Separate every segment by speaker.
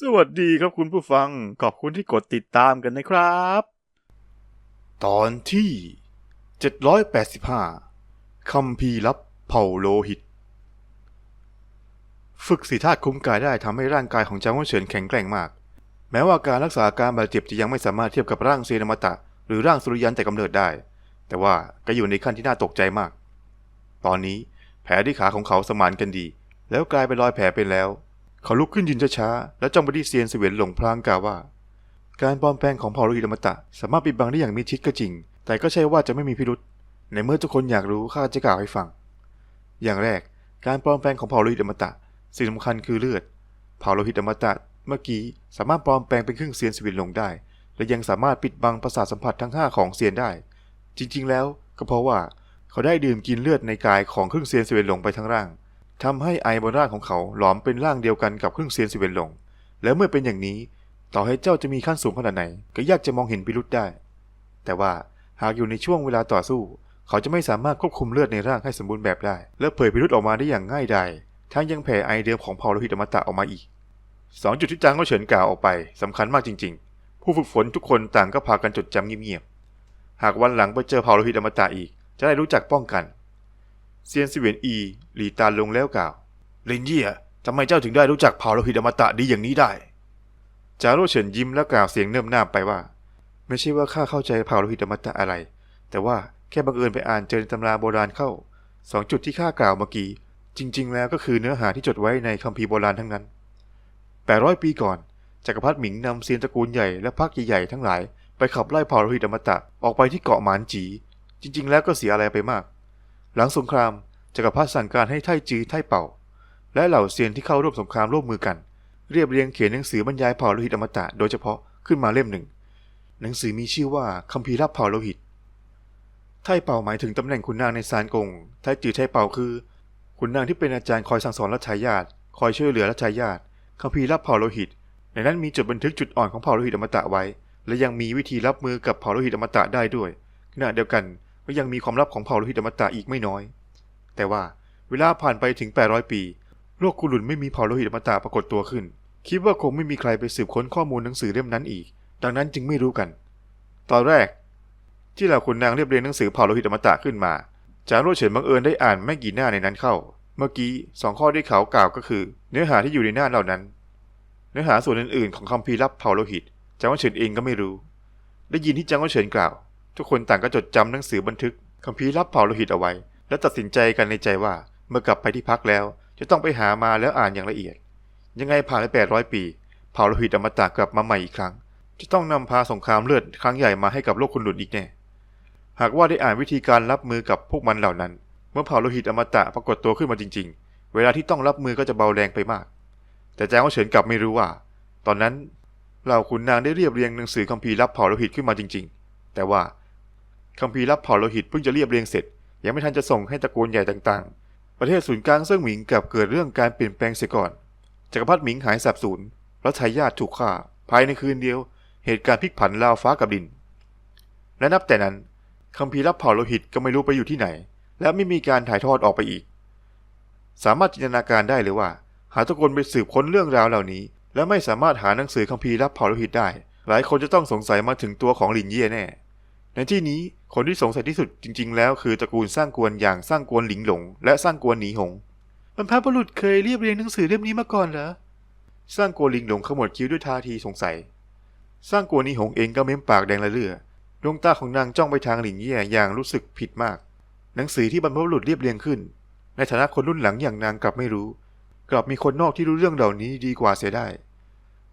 Speaker 1: สวัสดีครับคุณผู้ฟัง ขอบคุณที่กดติดตามกันนะครับ ตอนที่ 785คัมภีรับเผ่าโลหิต ฝึกสีธาตุคุ้มกายได้ทำให้ร่างกายของจางว่นเฉินแข็งแกร่งมาก แม้ว่าการรักษาการบาดเจ็บจะยังไม่สามารถเทียบกับร่างเซนอมตะ หรือร่างสุริยันแต่กำเนิดได้ แต่ว่าก็อยู่ในขั้นที่น่าตกใจมาก ตอนนี้แผลที่ขาของเขาสมานกันดี แล้วกลายเป็นรอยแผลเป็นแล้ว เขาลุกขึ้นยืนช้าๆ และจ้องไปที่เซียนเสวียนหลงพลางกล่าวว่า การปลอมแปลงของเผ่าโลหิตอมตะ สามารถปิดบังได้อย่างมิดชิดก็จริง แต่ก็ใช่ว่าจะไม่มีพิรุษ ในเมื่อทุกคนอยากรู้ข้าจะกล่าวให้ฟัง อย่างแรก การปลอมแปลงของเผ่าโลหิตอมตะ สิ่งสำคัญคือเลือด เผ่าโลหิตอมตะ เมื่อกี้สามารถปลอมแปลงเป็นครึ่งเซียนเสวียนหลงได้ และยังสามารถปิดบังประสาทสัมผัสทั้งห้าของเซียนได้ จริง ๆ แล้วก็เพราะว่าเขาได้ดื่มกินเลือดในกายของครึ่งเซียนเสวียนหลงไปทั้งร่าง ทำให้ไอบนร่างของเขาหลอมเป็นร่างเดียวกันกับเครึ่องเซียนสิเวนหลง แล้วเมื่อเป็นอย่างนี้ ต่อให้เจ้าจะมีขั้นสูงขนาดไหน ก็ยากจะมองเห็นพิรุษได้ แต่ว่าหากอยู่ในช่วงเวลาต่อสู้ เขาจะไม่สามารถควบคุมเลือดในร่างให้สมบูรณ์แบบได้ และเผยพิรุษออกมาได้อย่างง่ายดายทั้งยังแผ่ไอเดิมของเผ่าโลหิตอมตะออกมาอีกสองจุดที่จางก็เฉินกล่าวออกไปสำคัญมากจริง ๆ ผู้ฝึกฝนทุกคนต่างก็พากันจดจำเงียบๆหากวันหลังไปเจอเผ่าโลหิตอมตะอีก จะได้รู้จักป้องกัน เซียนสิเวียนอี หลีตาลงแล้วกล่าวลินเยี่ยทำไมเจ้าถึงได้รู้จักเผ่าโลหิตอมตะดีอย่างนี้ได้ จารุเฉินยิ้มแล้วกล่าวเสียงเนิ่มน้าไปว่า ไม่ใช่ว่าข้าเข้าใจเผ่าโลหิตอมตะอะไร แต่ว่าแค่บังเอิญไปอ่านเจอในตำราโบราณเข้าสองจุดที่ข้ากล่าวเมื่อกี้ จริง ๆ แล้วก็คือเนื้อหาที่จดไว้ในคัมภีร์โบราณทั้งนั้นแปดร้อยปีก่อนจักรพรรดิหมิงนำเซียนตระกูลใหญ่และพรรคใหญ่ๆทั้งหลายไปขับไล่เผ่าโลหิตอมตะออกไปที่เกาะหมานจี จริง ๆ แล้วก็เสียอะไรไปมาก หลังสงครามจักรพรรดิสั่งการให้ไทจือไทเป่า และเหล่าเซียนที่เข้าร่วมสงครามร่วมมือกัน เรียบเรียงเขียนหนังสือบรรยายเผ่าโลหิตอมตะโดยเฉพาะขึ้นมาเล่มหนึ่ง หนังสือมีชื่อว่าคัมภีร์รับเผ่าโลหิต ไทเป่าหมายถึงตำแหน่งขุนนางในซานกง ไทจือไทเป่าคือขุนนางที่เป็นอาจารย์คอยสั่งสอนรัชายาทคอยช่วยเหลือรัชายาทคัมภีร์รับเผ่าโลหิต ในนั้นมีจดบันทึกจุดอ่อนของเผ่าโลหิตอมตะไว้ และยังมีวิธีรับมือกับเผ่าโลหิตอมตะได้ด้วย ขณะเดียวกัน ก็ยังมีความลับของเผ่าโลหิตอมตะอีกไม่น้อย แต่ว่าเวลาผ่านไปถึง 800 ปี โลกกุลุนไม่มีเผ่าโลหิตอมตะปรากฏตัวขึ้น คิดว่าคงไม่มีใครไปสืบค้นข้อมูลหนังสือเล่มนั้นอีก ดังนั้นจึงไม่รู้กัน ตอนแรก ที่เหล่าขุนนางเรียบเรียงหนังสือเผ่าโลหิตอมตะขึ้นมา จางโรเฉินบังเอิญได้อ่านไม่กี่หน้าในนั้นเข้า เมื่อกี้สองข้อที่เขากล่าวก็คือ เนื้อหาที่อยู่ในหน้าเหล่านั้น เนื้อหาส่วนอื่นๆ ของคัมภีรับเผ่าโลหิตจางโรเฉินเองก็ไม่รู้ ได้ยินที่จางโรเฉินกล่าว ทุกคนต่างก็จดจำหนังสือบันทึกคัมภีร์ลับเผ่าโลหิตเอาไว้ และตัดสินใจกันในใจว่าเมื่อกลับไปที่พักแล้ว จะต้องไปหามาแล้วอ่านอย่างละเอียด ยังไงผ่านไปแปดร้อยปี เผ่าโลหิตอมตะกลับมาใหม่อีกครั้ง จะต้องนำพาสงครามเลือดครั้งใหญ่มาให้กับโลกคุณหลุดอีกแน่หากว่าได้อ่านวิธีการรับมือกับพวกมันเหล่านั้น เมื่อเผ่าโลหิตอมตะปรากฏตัวขึ้นมาจริง ๆ เวลาที่ต้องรับมือก็จะเบาแรงไปมาก แต่แจ้งว่าเฉินกลับไม่รู้ว่า ตอนนั้นเหล่าขุนนางได้เรียบเรียงหนังสือคัมภีร์รับเผ่าโลหิตขึ้นมาจริง ๆ แต่ว่า คัมภีร์รับเผ่าโลหิตเพิ่งจะเรียบเรียงเสร็จ ยังไม่ทันจะส่งให้ตระกูลใหญ่ต่างๆ ประเทศศูนย์กลางเซิ่งหมิงกับเกิดเรื่องการเปลี่ยนแปลงเสียก่อน จักรพรรดิหมิงหายสาบสูญรัชายาทถูกฆ่า ภายในคืนเดียว เหตุการณ์พลิกผันราวฟ้ากับดิน และนับแต่นั้นคัมภีร์รับเผ่าโลหิตก็ไม่รู้ไปอยู่ที่ไหน และไม่มีการถ่ายทอดออกไปอีก สามารถจินตนาการได้เลยว่า หากทุกนไปสืบค้นเรื่องราวเหล่านี้ และไม่สามารถหาหนังสือคัมภีร์รับเผ่าโลหิตได้ หลายคนจะต้องสงสัยมาถึงตัวของหลินเย่แน่ ในที่นี้คนที่สงสัยที่สุดจริง ๆ แล้วคือตระกูลสร้างกวนอย่างสร้างกวนหลิงหลง และสร้างกวนหนีหง
Speaker 2: บรรพบุรุษเคยเรียบเรียงหนังสือเล่มนี้มาก่อนเหรอ
Speaker 1: สร้างกวนหลิงหลงขมวดคิ้วด้วยท่าทีสงสัย สร้างกวนหนีหงเองก็เม้มปากแดงละเลือดวงตาของนางจ้องไปทางหลินเย่อย่างรู้สึกผิดมาก หนังสือที่บรรพบุรุษเรียบเรียงขึ้น ในฐานะคนรุ่นหลังอย่างนางกลับไม่รู้ กลับมีคนนอกที่รู้เรื่องเหล่านี้ดีกว่าเสียได้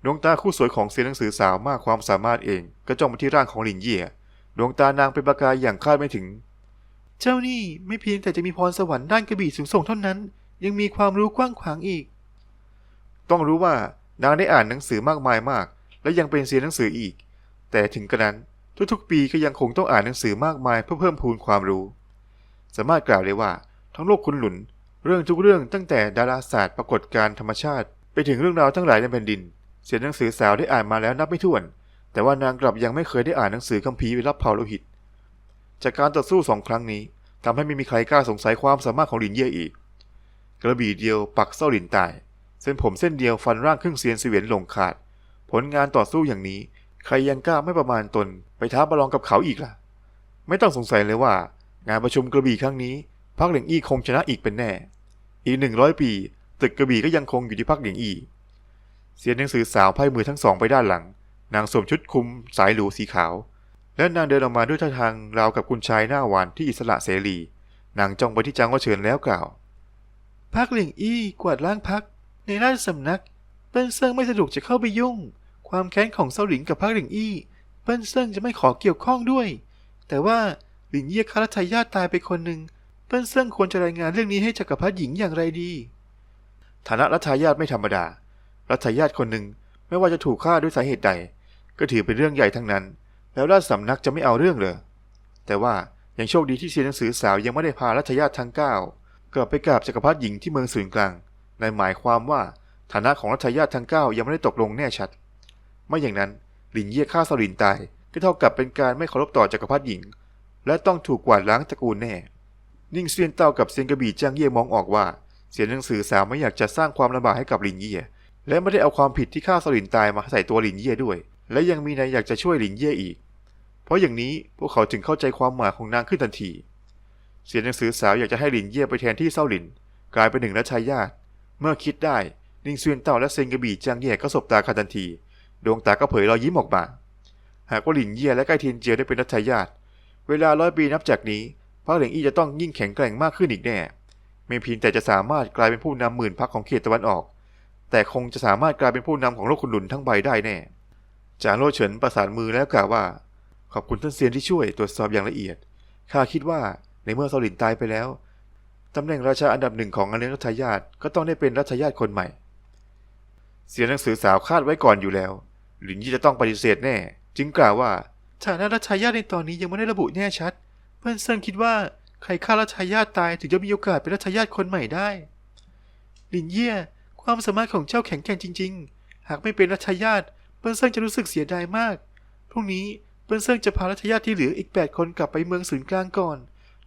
Speaker 1: ดวงตาคู่สวยของเซียนหนังสือสาวมากความสามารถเองก็จ้องไปที่ร่างของหลินเย่ ดวงตานางเป็นประกายอย่างคาดไม่ถึง
Speaker 2: เจ้านี่ไม่เพียงแต่จะมีพรสวรรค์ด้านกระบี่สูงส่งเท่านั้น ยังมีความรู้กว้างขวางอีก
Speaker 1: ต้องรู้ว่านางได้อ่านหนังสือมากมายมาก และยังเป็นเซียนหนังสืออีก แต่ถึงกระนั้นทุกๆ ปีก็ยังคงต้องอ่านหนังสือมากมายเพื่อเพิ่มพูนความรู้ สามารถกล่าวได้ว่าทั้งโลกคุณหลุน เรื่องทุกเรื่องตั้งแต่ดาราศาสตร์ปรากฏการณ์ธรรมชาติ ไปถึงเรื่องราวทั้งหลายในแผ่นดิน เสียนหนังสือสาวได้อ่านมาแล้วนับไม่ถ้วน แต่ว่านางกลับยังไม่เคยได้อ่านหนังสือคัมภีร์รับเผ่าโลหิต จากการต่อสู้สองครั้งนี้ทำให้ไม่มีใครกล้าสงสัยความสามารถของหลินเย่อีก กระบี่เดียวปักเส้าหลินตาย เส้นผมเส้นเดียวฟันร่างครึ่งเซียนเสวียนหลงขาด ผลงานต่อสู้อย่างนี้ ใครยังกล้าไม่ประมาณตน ไปท้าประลองกับเขาอีกล่ะ ไม่ต้องสงสัยเลยว่า งานประชุมกระบี่ครั้งนี้พักเหลียงอี้คงชนะอีกเป็นแน่ อีกหนึ่งร้อยปี ตึกกระบี่ก็ยังคงอยู่ที่พักเหลียงอี้เสียนหนังสือสาวไพ่มือทั้งสองไปด้านหลัง นางสวมชุดคลุมสายหรูสีขาว และนางเดินออกมาด้วยท่าทางราวกับคุณชายหน้าหวานที่อิสระเสรี นางจ้องไปที่จางว่าเฉินแล้วกล่าว
Speaker 2: พักเหลียงอี้กวาดล้างพัก ในราชสำนัก เปิ้นเซิงไม่สะดวกจะเข้าไปยุ่ง ความแค้นของเซาหลินกับพักเหลียงอี้เปิ้นเซิงจะไม่ขอเกี่ยวข้องด้วย แต่ว่าหลินเย่ข้าราชทายาทตายไปคนหนึ่งเปิ้นเซิงควรจะรายงานเรื่องนี้ให้จักรพรรดิหญิงอย่างไรดี
Speaker 1: ฐานะรัฐายาทไม่ธรรมดา รัฐายาทคนหนึ่งไม่ว่าจะถูกฆ่าด้วยสาเหตุใด ก็ถือเป็นเรื่องใหญ่ทั้งนั้น แล้วราชสำนักจะไม่เอาเรื่องเลยแต่ว่ายังโชคดีที่เซียนหนังสือสาวยังไม่ได้พารัฐายาทั้งเก้ากลับไปกราบจักรพรรดิหญิงที่เมืองศูนย์กลาง ในหมายความว่าฐานะของรัฐายาทั้งเก้ายังไม่ได้ตกลงแน่ชัด ไม่อย่างนั้นหลินเย่ฆ่าซาลินตายก็เท่ากับเป็นการไม่เคารพต่อจักรพรรดิหญิง และต้องถูกกวาดล้างตระกูลแน่ นิ่งเซียนเต้ากับเซียนกระบี่จ้างเย่มองออกว่า เสียนหนังสือสาวไม่อยากจะสร้างความลำบากให้กับหลินเย่และไม่ได้เอาความผิดที่ฆ่าซาลินตายมาใส่ตัวหลินเย่ด้วย และยังมีนายอยากจะช่วยหลินเย่อีก เพราะอย่างนี้พวกเขาจึงเข้าใจความหมายของนางขึ้นทันที เสียนหนังสือสาวอยากจะให้หลินเย่ไปแทนที่เซาหลิน กลายเป็นหนึ่งรัชายาทเมื่อคิดได้นิงเซียนเต้าและเซนกระบี่จางเย่ก็สบตากันทันที ดวงตาก็เผยรอยยิ้มออกมา หากว่าหลินเย่และใกล้เทียนเจียได้เป็นรัชายาทเวลาร้อยปีนับจากนี้พรรคเหลียงอี้จะต้องยิ่งแข็งแกร่งมากขึ้นอีกแน่ไม่เพียงแต่จะสามารถกลายเป็นผู้นำหมื่นพรรคของเขตตะวันออก แต่คงจะสามารถกลายเป็นผู้นำของโลกคุณหลุนทั้งใบได้แน่ จางโลเฉินประสานมือแล้วกล่าวว่า ขอบคุณท่านเซียนที่ช่วยตรวจสอบอย่างละเอียด ข้าคิดว่าในเมื่อซาลินตายไปแล้ว ตำแหน่งราชาอันดับหนึ่งของอเนกรัชายาตก็ต้องได้เป็นรัชายาตคนใหม่ เสียนหนังสือสาวคาดไว้ก่อนอยู่แล้ว หลินยี่จะต้องปฏิเสธแน่ จึงกล่าวว่า
Speaker 2: ฐานะรัชายาทในตอนนี้ยังไม่ได้ระบุแน่ชัดเปิ้นเซิงคิดว่าใครฆ่ารัชายาทตายถึงจะมีโอกาสเป็นรัชายาทคนใหม่ได้ลินเย่ความสามารถของเจ้าแข็งแกร่งจริง ๆ หากไม่เป็นรัชายาท เปิ้นเซิงจะรู้สึกเสียดายมาก พรุ่งนี้เปิ้นเซิงจะพารัชายาทที่เหลืออีกแปดคนกลับไปเมืองศูนย์กลางก่อน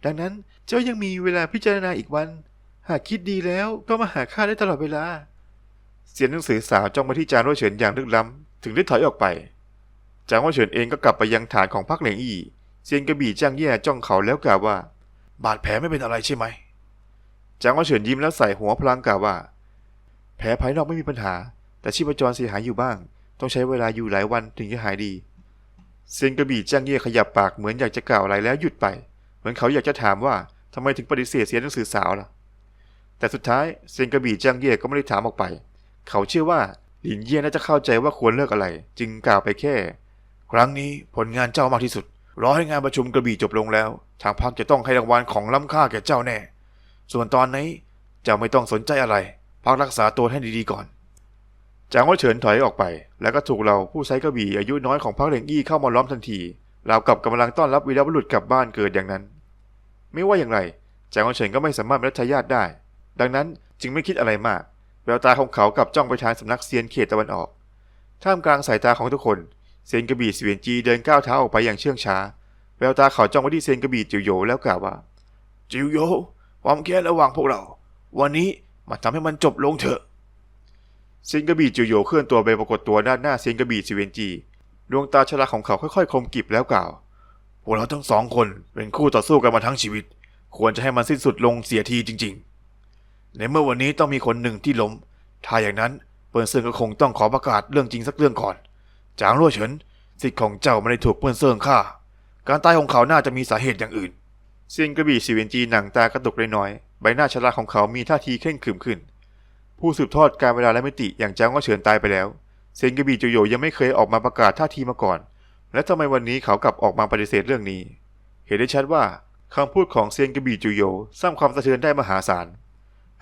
Speaker 2: ดังนั้นเจ้ายังมีเวลาพิจารณาอีกวัน หากคิดดีแล้วก็มาหาข้าได้ตลอดเวลา
Speaker 1: เสียนหนังสือสาวจ้องมาที่จางโลเฉินอย่างลึกล้ำ ถึงได้ถอยออกไป จางโลเฉินเองก็กลับไปยังฐานของพรรคเหลียงอี้เซียนกระบี่จ้างแย่จ้องเขาแล้วกล่าวว่า บาดแผลไม่เป็นอะไรใช่ไหมจางโลเฉินยิ้มแล้วใส่หัวพลางกล่าวว่า แผลภายนอกไม่มีปัญหา แต่ชีพจรเสียหายอยู่บ้าง ต้องใช้เวลาอยู่หลายวันถึงจะหายดี เซนกระบี่จ้างเย่ขยับปากเหมือนอยากจะกล่าวอะไรแล้วหยุดไป เหมือนเขาอยากจะถามว่าทำไมถึงปฏิเสธเสียหนังสือสาวล่ะ แต่สุดท้ายเซนกระบี่จ้างเย่ก็ไม่ได้ถามออกไป เขาเชื่อว่าหลินเย่น่าจะเข้าใจว่าควรเลิกอะไร จึงกล่าวไปแค่ ครั้งนี้ผลงานเจ้ามากที่สุดรอให้งานประชุมกระบี่จบลงแล้ว ทางพรรคจะต้องให้รางวัลของล้ำค่าแก่เจ้าแน่ ส่วนตอนนี้เจ้าไม่ต้องสนใจอะไรพักรักษาตัวให้ดีๆก่อน จางว่าเฉินถอยออกไป แล้วก็ถูกเราผู้ใช้กระบี่อายุน้อยของพรรคเหลียงอี้เข้ามาล้อมทันทีเรากับกำลังต้อนรับวีรบุรุษกลับบ้านเกิดอย่างนั้น ไม่ว่าอย่างไรจางว่าเฉินก็ไม่สามารถเป็นรัชายาทได้ ดังนั้นจึงไม่คิดอะไรมากแววตาของเขากับจ้องไปทางสำนักเซียนเขตตะวันออก ท่ามกลางสายตาของทุกคนเซียนกระบี่เสวียนจีเดินก้าวเท้าออกไปอย่างเชื่องช้า แววตาเขาจ้องไปที่เซียนกระบี่จิวโยแล้วกล่าวว่าจิวโยความแค้นระหว่างพวกเรา วันนี้มาทำให้มันจบลงเถอะ เซียนกระบี่จิวโยเคลื่อนตัวไปปรากฏตัวด้านหน้าเซียนกระบี่เวนจี ดวงตาฉลาดของเขาค่อยๆคมกริบแล้วกล่าวพวกเราทั้งสองคนเป็นคู่ต่อสู้กันมาทั้งชีวิต ควรจะให้มันสิ้นสุดลงเสียทีจริง ๆ ในเมื่อวันนี้ต้องมีคนหนึ่งที่ล้ม ถ้าอย่างนั้นเปิ้นเซิงก็คงต้องขอประกาศเรื่องจริงสักเรื่องก่อน จางรั่วเฉินสิทธิ์ของเจ้าไม่ได้ถูกเปิ้นเซิงฆ่า การตายของเขาน่าจะมีสาเหตุอย่างอื่นเซียนกระบี่สีเวนจีหนังตากระตุกน้อย ใบหน้าชราของเขามีท่าทีเคร่งขรึมขึ้น ผู้สืบทอดการเวลาและมิติอย่างจางว่าเฉินตายไปแล้ว เซียนกบีจูโยยังไม่เคยออกมาประกาศท่าทีมาก่อน และทำไมวันนี้เขากลับออกมาปฏิเสธเรื่องนี้ เห็นได้ชัดว่าคำพูดของเซียนกบีจูโยสร้างความสะเทือนได้มหาศาล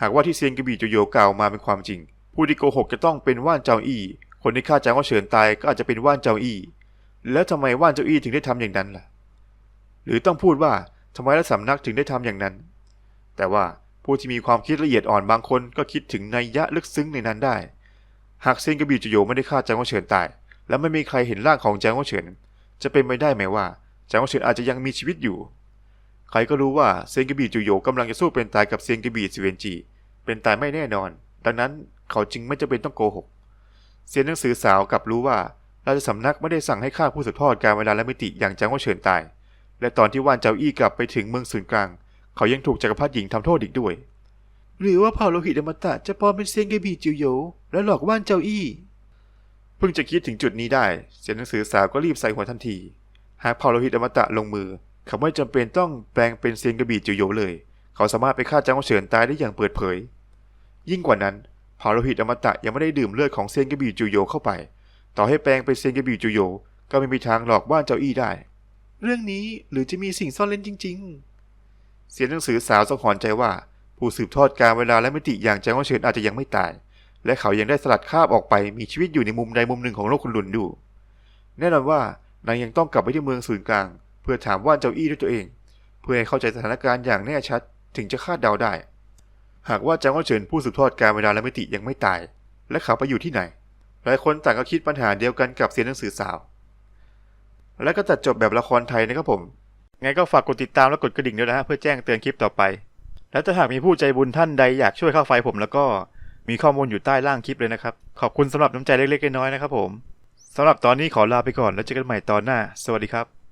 Speaker 1: หากว่าที่เซียนกบีจูโยกล่าวมาเป็นความจริง ผู้ที่โกหกจะต้องเป็นว่านเจ้าอี้ คนที่ฆ่าจางว่าเฉินตายก็อาจจะเป็นว่านเจ้าอี้ แล้วทำไมว่านเจ้าอี้ถึงได้ทำอย่างนั้นล่ะ หรือต้องพูดว่าทำไมรัฐสำนักถึงได้ทำอย่างนั้น แต่ว่า ผู้ที่มีความคิดละเอียดอ่อนบางคนก็คิดถึงนัยยะลึกซึ้งในนั้นได้ หากเซียนกบีจโยไม่ได้ฆ่าจางว่าเฉินตาย และไม่มีใครเห็นร่างของจางว่าเฉิน จะเป็นไปได้ไหมว่าจางว่าเฉินอาจจะยังมีชีวิตอยู่ ใครก็รู้ว่าเซียนกบีจโยกำลังจะสู้เป็นตายกับเซียนกบี่ซีเวนจี เป็นตายไม่แน่นอน ดังนั้นเขาจึงไม่จำเป็นต้องโกหก เซียนหนังสือสาวกลับรู้ว่าราชสำนักไม่ได้สั่งให้ฆ่าผู้สืบทอดการเวลาและมิติอย่างจางว่าเฉินตาย และตอนที่ว่านเจ้าอี้กลับไปถึงเมืองศูนย์กลาง เขายังถูกจักรพรรดิหญิงทำโทษอีกด้วย
Speaker 2: หรือว่าเผ่าโลหิตอมตะจะปลอมเป็นเซียนเกบีจิวโหยและหลอกว่านเจ้าอี้
Speaker 1: เพิ่งจะคิดถึงจุดนี้ได้เซียนหนังสือสาวก็รีบใส่หัวทันที หากเผ่าโลหิตอมตะลงมือ เขาไม่จำเป็นต้องแปลงเป็นเซียนกระบี่จิ๋วโหยเลย เขาสามารถไปฆ่าจางว่าเฉินตายได้อย่างเปิดเผย ยิ่งกว่านั้นเผ่าโลหิตอมตะยังไม่ได้ดื่มเลือดของเซียนกระบี่จิ๋วโหยเข้าไป ต่อให้แปลงเป็นเซียนกระบี่จิ๋วโหยก็ไม่มีทางหลอกบ้านเจ้าอี้ได้
Speaker 2: เรื่องนี้หรือจะมีสิ่งซ่อนเล่นจริง
Speaker 1: เสียนหนังสือสาวสังหรณ์ใจว่า ผู้สืบทอดการเวลาและมิติอย่างจางว่าเฉินอาจจะยังไม่ตาย และเขายังได้สลัดคาบออกไปมีชีวิตอยู่ในมุมใดมุมหนึ่งของโลกคุณหลุนดูแน่นอนว่านางยังต้องกลับไปที่เมืองศูนย์กลาง เพื่อถามว่านเจ้าอี้ด้วยตัวเอง เพื่อให้เข้าใจสถานการณ์อย่างแน่ชัดถึงจะคาดเดาได้ หากว่าจางว่าเฉินผู้สืบทอดการเวลาและมิติยังไม่ตาย และเขาไปอยู่ที่ไหนหลายคนต่างก็คิดปัญหาเดียวกันกับเสียนหนังสือสาว และก็ตัดจบแบบละครไทยนะครับผม ไงก็ฝากกดติดตามและกดกระดิ่งด้วยนะฮะเพื่อแจ้งเตือนคลิปต่อไป และถ้าหากมีผู้ใจบุญท่านใดอยากช่วยค่าไฟผมแล้วก็มีข้อมูลอยู่ใต้ล่างคลิปเลยนะครับ ขอบคุณสำหรับน้ำใจเล็กๆน้อยๆนะครับผมสำหรับตอนนี้ขอลาไปก่อนแล้วเจอกันใหม่ตอนหน้า สวัสดีครับ